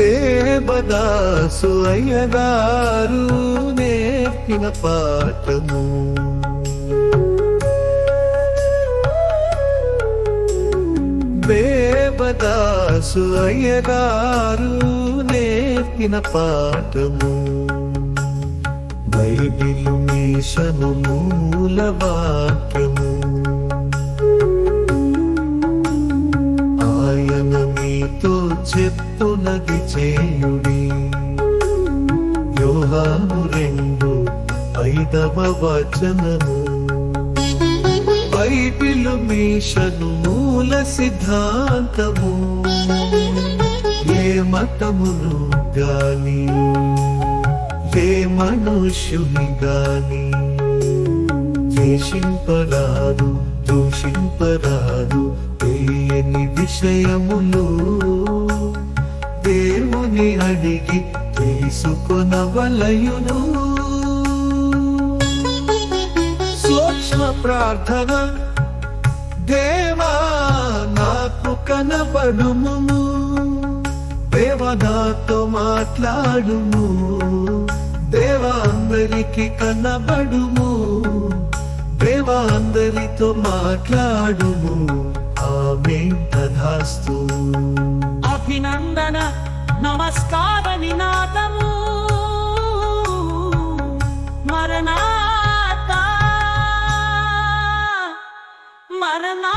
దేవదాసు అయ్యగారు నేర్పిన పాఠము. దేవదాసు అయ్యగారు నేర్పిన పాఠము. బైబిలు మీషను మూలవా చెప్పునది చేయుడి. యోహాను రెండు ఐదవ వచనము. బైబిలు మీషను మూల సిద్ధాంతము. ఏ మతమును గాని ఏ మనుష్యుని గాని ద్వేషింపరాదు దూషింపరాదు తెలియని విషయములు దేవుని అడిగి తెలుసుకొనవలయును సూక్ష్మ ప్రార్థన దేవా నాకు కనబడుము. దేవా మాట్లాడుము. దేవా అందరికి కనబడుము. దేవా అందరితో మాట్లాడుము. ఆమె తధాస్తు అభినందన. నమస్కార నినాదము మరణాత. మరణా